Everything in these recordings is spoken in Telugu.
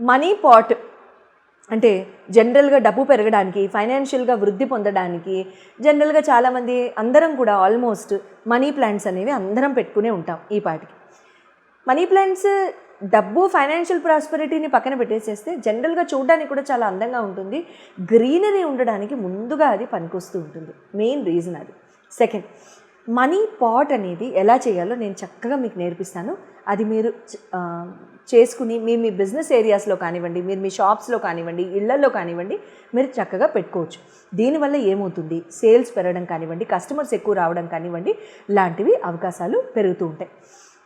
మనీ పాట్ అంటే జనరల్గా డబ్బు పెరగడానికి ఫైనాన్షియల్గా వృద్ధి పొందడానికి జనరల్గా చాలామంది అందరం కూడా ఆల్మోస్ట్ మనీ ప్లాంట్స్ అనేవి అందరం పెట్టుకునే ఉంటాం ఈ పాటికి. మనీ ప్లాంట్స్ డబ్బు ఫైనాన్షియల్ ప్రాస్పెరిటీని పక్కన పెట్టేసేస్తే జనరల్గా చూడడానికి కూడా చాలా అందంగా ఉంటుంది. గ్రీనరీ ఉండడానికి ముందుగా అది పనికొస్తూ ఉంటుంది. మెయిన్ రీజన్ అది. సెకండ్ మనీ పాట్ అనేది ఎలా చేయాలో నేను చక్కగా మీకు నేర్పిస్తాను. అది మీరు చేసుకుని మీ మీ బిజినెస్ ఏరియాస్లో కానివ్వండి మీరు మీ షాప్స్లో కానివ్వండి ఇళ్ళలో కానివ్వండి మీరు చక్కగా పెట్టుకోవచ్చు. దీనివల్ల ఏమవుతుంది? సేల్స్ పెరగడం కానివ్వండి కస్టమర్స్ ఎక్కువ రావడం కానివ్వండి లాంటివి అవకాశాలు పెరుగుతూ ఉంటాయి.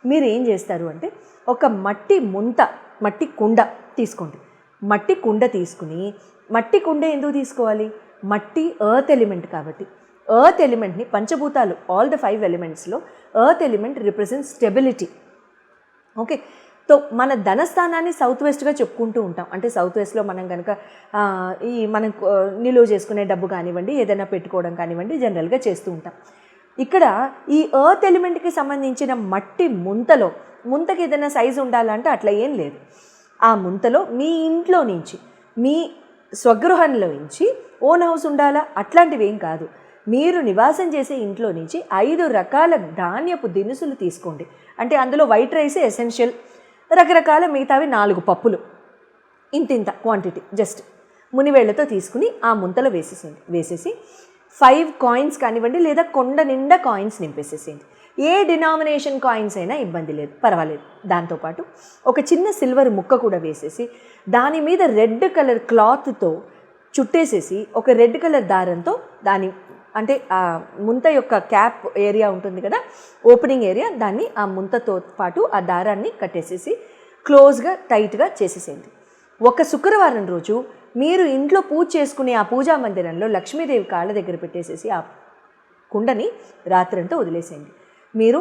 మీరు ఏం చేస్తారు అంటే ఒక మట్టి ముంత మట్టి కుండ తీసుకోండి. మట్టి కుండ తీసుకుని మట్టి కుండ ఎందుకు తీసుకోవాలి? మట్టి ఎర్త్ ఎలిమెంట్ కాబట్టి. ఎర్త్ ఎలిమెంట్ని పంచభూతాలు all the five ఎలిమెంట్స్లో earth element represent stability okay so మన ధనస్థానాన్ని సౌత్ వెస్ట్గా చెప్పుకుంటూ ఉంటాం. అంటే సౌత్ వెస్ట్లో మనం కనుక ఈ మనం నిలువ చేసుకునే డబ్బు కానివ్వండి ఏదైనా పెట్టుకోవడం కానివ్వండి జనరల్గా చేస్తూ ఉంటాం. ఇక్కడ ఈ ఎర్త్ ఎలిమెంట్కి సంబంధించిన మట్టి ముంతలో ముంతకి ఏదైనా సైజు ఉండాలంటే అట్లా ఏం లేదు. ఆ ముంతలో మీ ఇంట్లో నుంచి మీ స్వగృహంలో నుంచి ఓన్ హౌస్ ఉండాలా? అట్లాంటివి ఏం కాదు. మీరు నివాసం చేసే ఇంట్లో నుంచి ఐదు రకాల ధాన్యపు దినుసులు తీసుకోండి. అంటే అందులో వైట్ రైస్ ఎసెన్షియల్ రకరకాల మిగతావి నాలుగు పప్పులు. ఇంతింత క్వాంటిటీ జస్ట్ మునివేళ్ళతో తీసుకుని ఆ ముంతలో వేసేసేయండి. వేసేసి ఫైవ్ కాయిన్స్ కానివ్వండి లేదా కొండ నిండా కాయిన్స్ నింపేసేసేయండి. ఏ డినామినేషన్ కాయిన్స్ అయినా ఇబ్బంది లేదు పర్వాలేదు. దాంతోపాటు ఒక చిన్న సిల్వర్ ముక్క కూడా వేసేసి దాని మీద రెడ్ కలర్ క్లాత్తో చుట్టేసేసి ఒక రెడ్ కలర్ దారంతో దాని అంటే ఆ ముంత యొక్క క్యాప్ ఏరియా ఉంటుంది కదా ఓపెనింగ్ ఏరియా దాన్ని ఆ ముంతతో పాటు ఆ దారాన్ని కట్టేసేసి క్లోజ్గా టైట్గా చేసేసేయండి. ఒక శుక్రవారం రోజు మీరు ఇంట్లో పూజ చేసుకునే ఆ పూజా మందిరంలో లక్ష్మీదేవి కాళ్ళ దగ్గర పెట్టేసేసి ఆ కుండని రాత్రంతా వదిలేసేయండి. మీరు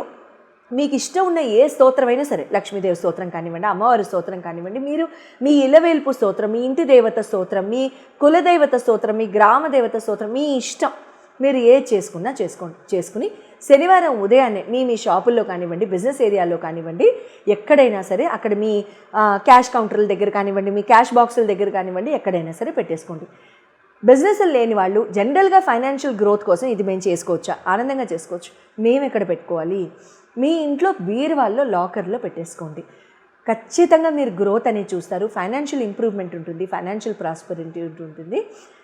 మీకు ఇష్టం ఉన్న ఏ స్తోత్రమైనా సరే లక్ష్మీదేవి స్తోత్రం కానివ్వండి అమ్మవారి స్తోత్రం కానివ్వండి మీరు మీ ఇలవేల్పు స్తోత్రం మీ ఇంటి దేవత స్తోత్రం మీ కులదేవత స్తోత్రం మీ గ్రామ దేవత స్తోత్రం మీ ఇష్టం మీరు ఏ చేసుకున్నా చేసుకోండి చేసుకుని శనివారం ఉదయాన్నే మీ మీ షాపుల్లో కానివ్వండి బిజినెస్ ఏరియాలో కానివ్వండి ఎక్కడైనా సరే అక్కడ మీ క్యాష్ కౌంటర్ల దగ్గర కానివ్వండి మీ క్యాష్ బాక్సుల దగ్గర కానివ్వండి ఎక్కడైనా సరే పెట్టేసుకోండి. బిజినెస్ లేని వాళ్ళు జనరల్గా ఫైనాన్షియల్ గ్రోత్ కోసం ఇది మేము చేసుకోవచ్చా? ఆనందంగా చేసుకోవచ్చు. మేము ఎక్కడ పెట్టుకోవాలి? మీ ఇంట్లో బీరువాల్లో లాకర్లో పెట్టేసుకోండి. ఖచ్చితంగా మీరు గ్రోత్ అనేది చూస్తారు. ఫైనాన్షియల్ ఇంప్రూవ్మెంట్ ఉంటుంది ఫైనాన్షియల్ ప్రాస్పరిటీ ఉంటుంది.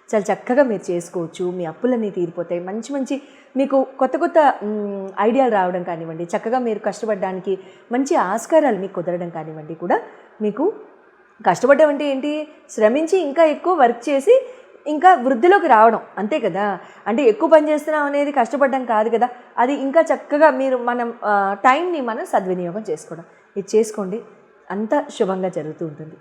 చాలా చక్కగా మీరు చేసుకోవచ్చు మీ అప్పులన్నీ తీరిపోతాయి. మంచి మంచి మీకు కొత్త కొత్త ఐడియాలు రావడం కానివ్వండి చక్కగా మీరు కష్టపడడానికి మంచి ఆస్కారాలు మీకు కుదరడం కానివ్వండి కూడా మీకు కష్టపడడం అంటే ఏంటి? శ్రమించి ఇంకా ఎక్కువ వర్క్ చేసి ఇంకా వృద్ధిలోకి రావడం. అంతే కదా? అంటే ఎక్కువ పని చేస్తున్నాం అనేది కష్టపడడం కాదు కదా? అది ఇంకా చక్కగా మీరు మనం టైంని మనం సద్వినియోగం చేసుకోవడం. ఇది చేసుకోండి. అంత శుభంగా జరుగుతూ ఉంటుంది.